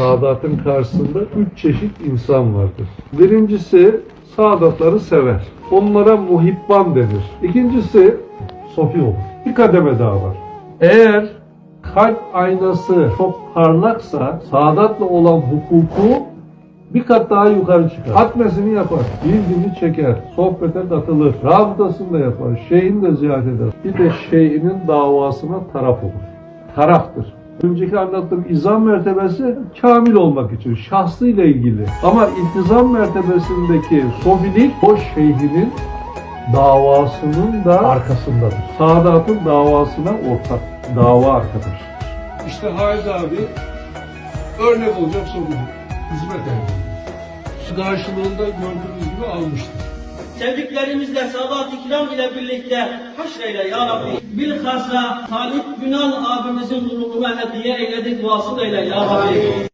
Sadatın karşısında üç çeşit insan vardır. Birincisi Sadatları sever. Onlara muhibban denir. İkincisi sofi olur. Bir kademe daha var. Eğer kalp aynası çok parlaksa Sadat'la olan hukuku bir kat daha yukarı çıkar. Hatmesini yapar, bildiğini çeker, sohbete katılır, rabıtasını da yapar, şeyini de ziyaret eder. Bir de şeyinin davasına taraf olur. Taraftır. Önceki anlattığım izam mertebesi kamil olmak için, şahsıyla ilgili. Ama iltizam mertebesindeki sofilik o şeyhinin davasının da arkasındadır. Sadat'ın davasına ortak, dava arkadaşıdır. İşte Haiz abi örnek olacak soru. Hizmet ehliydi. Karşılığında gördüğünüz gibi almıştır. Sevdiklerimizle Sadat-ı Kiram ile birlikte haşreyle ya Rabbi. Bilhassa Talip Günal abimizin ruhuna hediye eyledik vasıl eyle ya Rabbi.